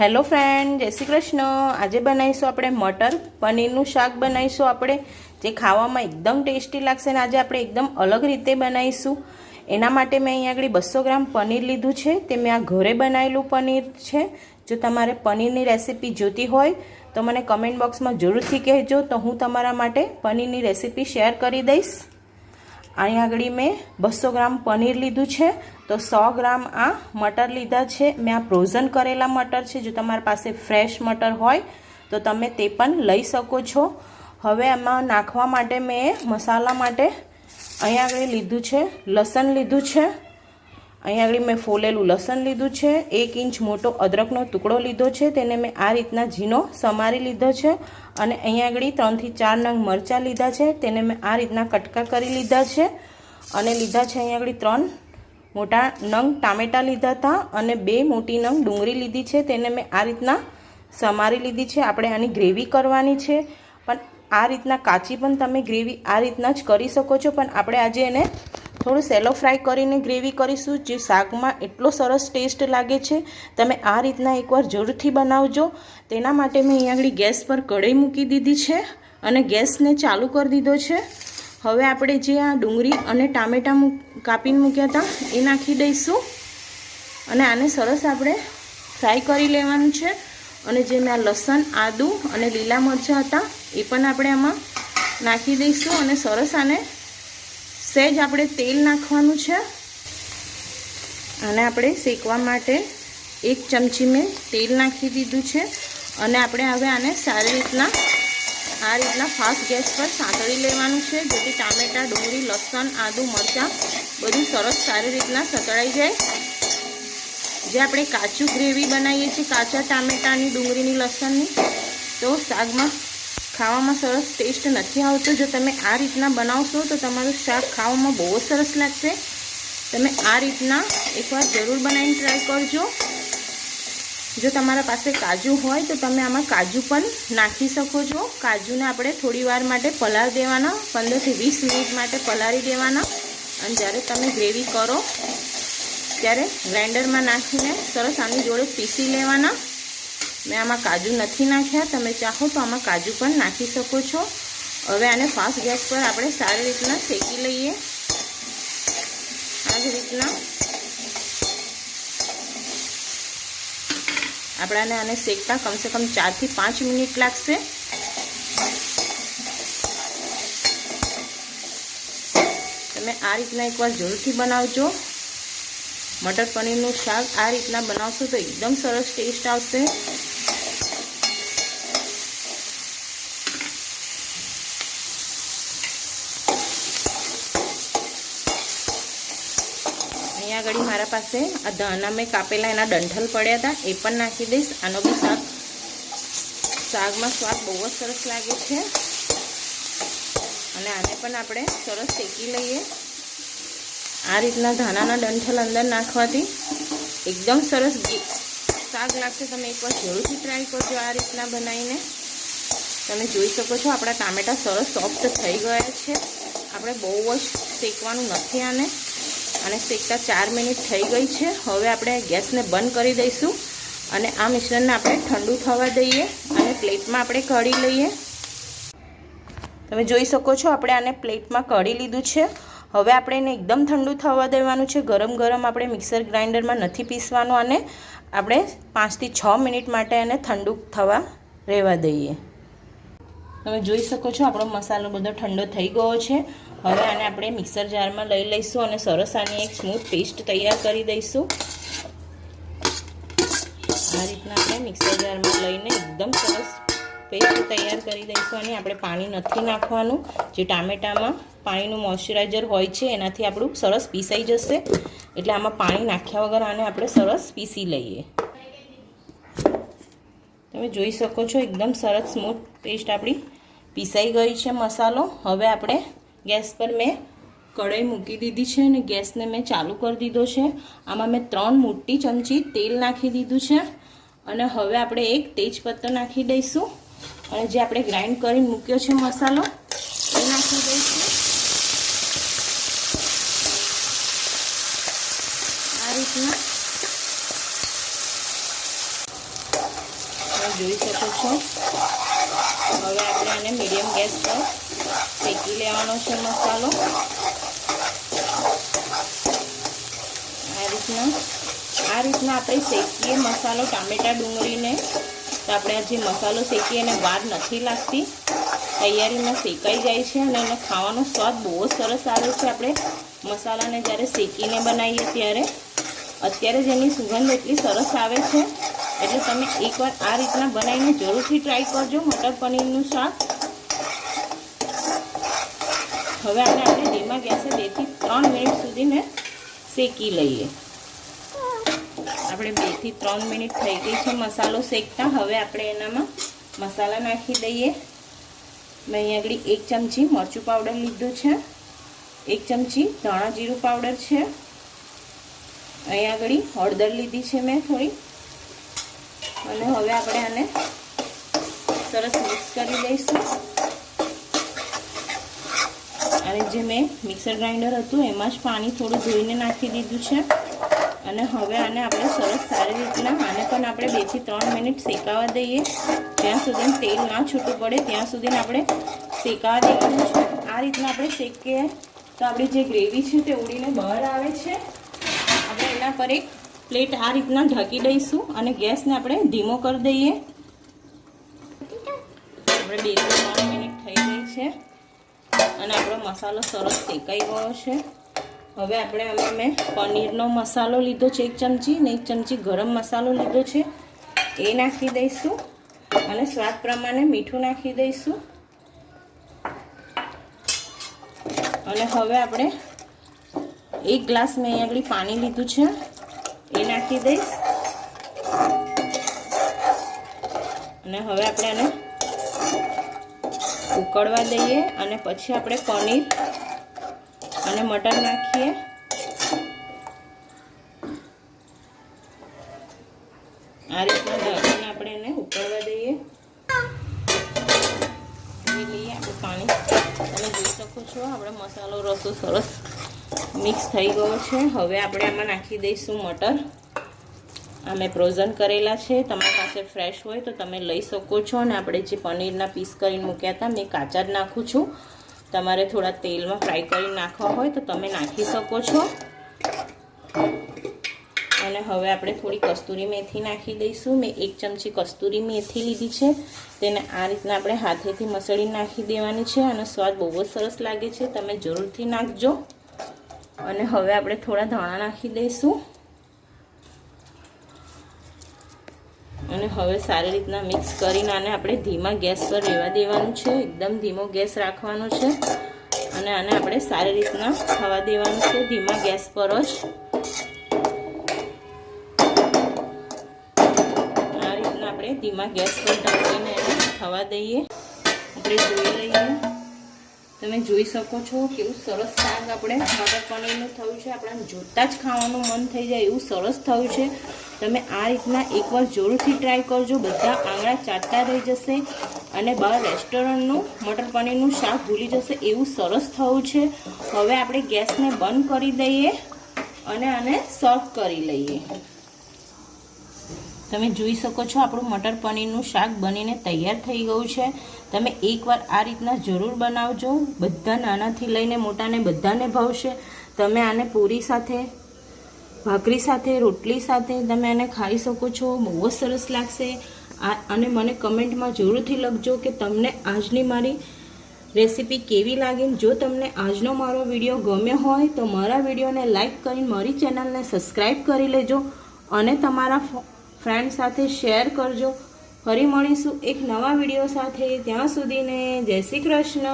Hello friend, જય શ્રી કૃષ્ણ. આજે બનાવીશું આપણે મટર, પનીરનું શાક બનાવીશું આપણે, જે ખાવામાં એકદમ ટેસ્ટી લાગશે અને આજે આપણે એકદમ અલગ રીતે બનાવીશું. એના માટે મેં અહીંયા આગળ બસો ગ્રામ પનીર લીધું છે. તે મેં આ ઘરે બનાવેલું પનીર છે. જો તમારે પનીરની રેસીપી જોતી હોય, તો મને કમેન્ટ બોક્સમાં જરૂરથી કહેજો. તો હું તમારા માટે પનીરની રેસીપી શેર કરી દઈશ. અહીંયા આગળ મેં બસો ગ્રામ પનીર લીધું છે. તો સો ગ્રામ આ મટર લીધા છે. મેં આ ફ્રોઝન કરેલા મટર છે. જો તમારી પાસે ફ્રેશ મટર હોય, તો તમે તે પણ લઈ શકો છો. હવે એમાં નાખવા માટે મેં મસાલા માટે અહીંયા આગળ લીધું છે, લસણ લીધું છે. અહીંયા આગળ મેં ફોલેલું લસણ લીધું છે. એક ઇંચ મોટો અદરકનો ટુકડો લીધો છે. તેને મેં આ રીતના ઝીણો સમારી લીધો છે અને અહીંયા આગળ ત્રણથી ચાર નંગ મરચાં લીધા છે. તેને મેં આ રીતના કટકા કરી લીધા છે અને લીધા છે અહીંયા આગળ ત્રણ મોટા નંગ ટામેટાં લીધા હતા અને બે મોટી નંગ ડુંગળી લીધી છે. તેને મેં આ રીતના સમારી લીધી છે. આપણે આની ગ્રેવી કરવાની છે. પણ આ રીતના કાચી પણ તમે ગ્રેવી આ રીતના જ કરી શકો છો. પણ આપણે આજે એને થોડું સેલો ફ્રાય કરીને ગ્રેવી કરીશું. જે શાકમાં એટલો સરસ ટેસ્ટ લાગે છે. તમે આ રીતના એકવાર જરૂરથી બનાવજો. તેના માટે મેં અહીંયા આગળ ગેસ પર કઢાઈ મૂકી દીધી છે અને ગેસને ચાલુ કરી દીધો છે. હવે આપણે જે આ ડુંગળી અને ટામેટાં કાપીને મૂક્યા હતા, એ નાખી દઈશું. અને આને સરસ આપણે ફ્રાય કરી લેવાનું છે. અને જે મેં લસણ, આદું અને લીલા મરચાં હતા, એ પણ આપણે આમાં નાખી દઈશું. અને સરસ આને સહેજ આપણે તેલ નાખવાનું છે. અને આપણે શેકવા માટે એક ચમચી મેં તેલ નાખી દીધું છે. અને આપણે હવે આને સારી રીતના આ રીતના ફાસ્ટ ગેસ પર સાંતળી લેવાનું છે, જેથી ટામેટાં, ડુંગળી, લસણ, આદું, મરચાં બધું સરસ સારી રીતના સતળાઈ જાય. જે આપણે કાચું ગ્રેવી બનાવીએ છીએ, કાચા ટામેટાની, ડુંગળીની, લસણની, તો શાકમાં ખાવામાં સરસ ટેસ્ટ નથી આવતો. જો તમે આ રીતના બનાવશો, તો તમારું શાક ખાવામાં બહુ સરસ લાગશે. તમે આ રીતના એકવાર જરૂર બનાવીને ટ્રાય કરજો. જો તમારા પાસે કાજુ હોય તો તમે આમાં કાજુ પણ નાખી શકો છો. કાજુને આપણે થોડી વાર માટે પલાર દેવાના, પંદરથી વીસ મિનિટ માટે પલારી દેવાના. અને જ્યારે તમે ગ્રેવી કરો, ત્યારે ગ્રાઇન્ડરમાં નાખીને સરસ આની જોડે પીસી લેવાના. મેં આમાં કાજુ નથી નાખ્યા. તમે ચાહો તો આમાં કાજુ પણ નાખી શકો છો. હવે આને ફાસ્ટ ગેસ પર આપણે સારી રીતના શેકી લઈએ. આ જ રીતના આપણાને આને શેકતા કમસે કમ ચારથી પાંચ મિનિટ લાગશે. તમે આ રીતના એકવાર જરૂરથી બનાવજો. મટર પનીરનું શાક આ રીતના બનાવશો તો એકદમ સરસ ટેસ્ટ આવશે. આગળ મારા પાસે આ ધાના મેં કાપેલા, એના ડંઠલ પડ્યા હતા, એ પણ નાખી દઈશ. આનો બી શાક શાકમાં સ્વાદ બહુ જ સરસ લાગે છે. અને આને પણ આપણે સરસ શેકી લઈએ. આ રીતના ધાણાના ડંઠલ અંદર નાખવાથી એકદમ સરસ શાક લાગશે. તમે એકવાર જરૂરથી ટ્રાય કરજો આ રીતના બનાવીને. તમે જોઈ શકો છો આપણા ટામેટા સરસ સોફ્ટ થઈ ગયા છે. આપણે બહુ જ શેકવાનું નથી આને. અને શેકતા ચાર મિનિટ થઈ ગઈ છે. હવે આપણે ગેસને બંધ કરી દઈશું અને આ મિશ્રણને આપણે ઠંડુ થવા દઈએ અને પ્લેટમાં આપણે કઢી લઈએ. તમે જોઈ શકો છો આપણે આને પ્લેટમાં કઢી લીધું છે. હવે આપણે એને એકદમ ઠંડુ થવા દેવાનું છે. ગરમ ગરમ આપણે મિક્સર ગ્રાઇન્ડરમાં નથી પીસવાનું અને આપણે પાંચથી છ મિનિટ માટે એને ઠંડુ થવા રહેવા દઈએ. તમે જોઈ શકો છો, આપણો મસાલો બધો ઠંડો થઈ ગયો છે. હવે આને આપણે મિક્સર જારમાં લઈ લઈશું અને સરસ આની એક સ્મૂથ પેસ્ટ તૈયાર કરી દઈશું. આ રીતના આપણે મિક્સર જારમાં લઈને એકદમ સરસ પેસ્ટ તૈયાર કરી દઈશું અને આપણે પાણી નથી નાખવાનું. જે ટામેટામાં પાણીનું મોઇશ્ચરાઇઝર હોય છે, એનાથી આપણું સરસ પીસાઈ જશે. એટલે આમાં પાણી નાખ્યા વગર આને આપણે સરસ પીસી લઈએ. તમે જોઈ શકો છો, એકદમ સરસ સ્મૂથ પેસ્ટ આપણી પીસાઈ ગઈ છે મસાલો. હવે આપણે ગેસ પર મેં કઢાઈ મૂકી દીધી છે અને ગેસને મેં ચાલુ કરી દીધો છે. આમાં મેં ત્રણ મોટી ચમચી તેલ નાખી દીધું છે. અને હવે આપણે એક તેજપત્તો નાખી દઈશું. અને જે આપણે ગ્રાઇન્ડ કરીને મૂક્યો છે મસાલો, એ નાખી દઈશું. આ રીતના. જોઈ શકો છો. હવે આપણે આને મીડિયમ ગેસ પર શેકી લેવાનો છે મસાલો. આ રીતના આ રીતના આપણે શેકીએ મસાલો ટામેટા ડુંગળીને. તો આપણે જે મસાલો શેકીએ એને વાર નથી લાગતી. તૈયારીમાં શેકાઈ જાય છે અને એનો ખાવાનો સ્વાદ બહુ જ સરસ આવે છે આપણે મસાલાને જ્યારે શેકીને બનાવીએ ત્યારે. અત્યારે જ એની સુગંધ એટલી સરસ આવે છે. એટલે તમે એકવાર આ રીતના બનાવીને જરૂરથી ટ્રાય કરજો મટર પનીરનું શાક. હવે આને આપણે ધીમા ગેસે બેથી ત્રણ મિનિટ સુધીને શેકી લઈએ. આપણે બેથી ત્રણ મિનિટ થઈ ગઈ છે મસાલો શેકતા. હવે આપણે એનામાં મસાલા નાખી દઈએ. મેં અહીંયા આગળ એક ચમચી મરચું પાવડર લીધું છે. એક ચમચી ધાણા જીરું પાવડર છે. અહીંયા આગળ હળદર લીધી છે મેં થોડી. અને હવે આપણે આને સરસ મિક્સ કરી દઈશું અને જે મેં મિક્સર ગ્રાઇન્ડર હતું, એમાં જ પાણી થોડું ધોઈને નાખી દીધું છે. અને હવે આને આપણે સરસ સારી રીતના આને પણ આપણે બેથી ત્રણ મિનિટ શેકાવા દઈએ. જ્યાં સુધી તેલ ના છૂટું પડે, ત્યાં સુધી આપણે શેકાવા દેવાનું છે. આ રીતના આપણે શેકીએ તો આપણી જે ગ્રેવી છે તે ઉડીને બહાર આવે છે. આપણે એના પર એક પ્લેટ આ રીતના ઢાંકી દઈશું અને ગેસને આપણે ધીમો કરી દઈએ. આપણે બે ત્રણ મિનિટ થઈ ગઈ છે. અને આપણો મસાલો સરસ શેકાઈ ગયો છે. હવે આપણે અમે મેં પનીરનો મસાલો લીધો છે, એક ચમચી ને એક ચમચી ગરમ મસાલો લીધો છે. એ નાખી દઈશું અને સ્વાદ પ્રમાણે મીઠું નાખી દઈશું. અને હવે આપણે એક ગ્લાસ મેં અહીંયા આગળ પાણી લીધું છે. એ નાખી દઈશ. અને હવે આપણે આને ઉકળવા દઈએ અને પછી આપણે પનીર અને મટર નાખીએ. આ રીતના ઢાંકીને આપણે એને ઉકળવા દઈએ. લઈએ આપણે પાણી. તમે જોઈ શકો છો, આપણે મસાલો રસો સરસ મિક્સ થઈ ગયો છે. હવે આપણે આમાં નાખી દઈશું મટર. આ મેં ફ્રોઝન કરેલા છે. તમારી પાસે ફ્રેશ હોય તો તમે લઈ શકો છો. અને આપણે જે પનીરના પીસ કરીને મૂક્યા હતા, મેં કાચા જ નાખું છું. તમારે થોડા તેલમાં ફ્રાય કરી નાખવા હોય તો તમે નાખી શકો છો. અને હવે આપણે થોડી કસ્તુરી મેથી નાખી દઈશું. મેં એક ચમચી કસ્તુરી મેથી લીધી છે. તેને આ રીતના આપણે હાથેથી મસળી નાખી દેવાની છે. અને સ્વાદ બહુ જ સરસ લાગે છે. તમે જરૂરથી નાખજો. અને હવે આપણે થોડા ધાણા નાખી દઈશું. અને હવે સારી રીતના મિક્સ કરીને આને આપણે ધીમા ગેસ પર રહેવા દેવાનું છે. એકદમ ધીમો ગેસ રાખવાનો છે. અને આને આપણે સારી રીતના થવા દેવાનું છે ધીમા ગેસ પર જ. આ રીતના આપણે ધીમા ગેસ પર ઢાંકીને એને થવા દઈએ. આપણે જોઈ લઈએ. તમે જોઈ શકો છો કેવું સરસ શાક આપણે મટર પનીરનું થયું છે. આપણા જોતાં જ ખાવાનું મન થઈ જાય એવું સરસ થયું છે. તમે આ રીતના એકવાર જરૂરથી ટ્રાય કરજો. બધા આંગળા ચાટતા રહી જશે અને બહાર રેસ્ટોરન્ટનું મટર પનીરનું શાક ભૂલી જશે એવું સરસ થયું છે. હવે આપણે ગેસને બંધ કરી દઈએ અને આને સર્વ કરી લઈએ. તમે જોઈ શકો છો આપણું મટર પનીરનું શાક બનીને તૈયાર થઈ ગયું છે. તમે એકવાર આ રીતના જરૂર બનાવજો. બધા નાનાથી લઈને મોટાને બધાને ભાવશે. તમે આને પૂરી સાથે, ભાખરી સાથે, રોટલી સાથે તમે આને ખાઈ શકો છો. બહુ જ સરસ લાગશે. અને મને કમેન્ટમાં જરૂરથી લખજો કે તમને આજની મારી રેસીપી કેવી લાગી. જો તમને આજનો મારો વીડિયો ગમ્યો હોય તો મારા વિડીયોને લાઈક કરીને મારી ચેનલને સબસ્ક્રાઈબ કરી લેજો અને તમારા ફ્રેન્ડ સાથે શેર કરજો. ફરી મળીશું એક નવા વીડિયો સાથે. ત્યાં સુધીને જય શ્રી કૃષ્ણ.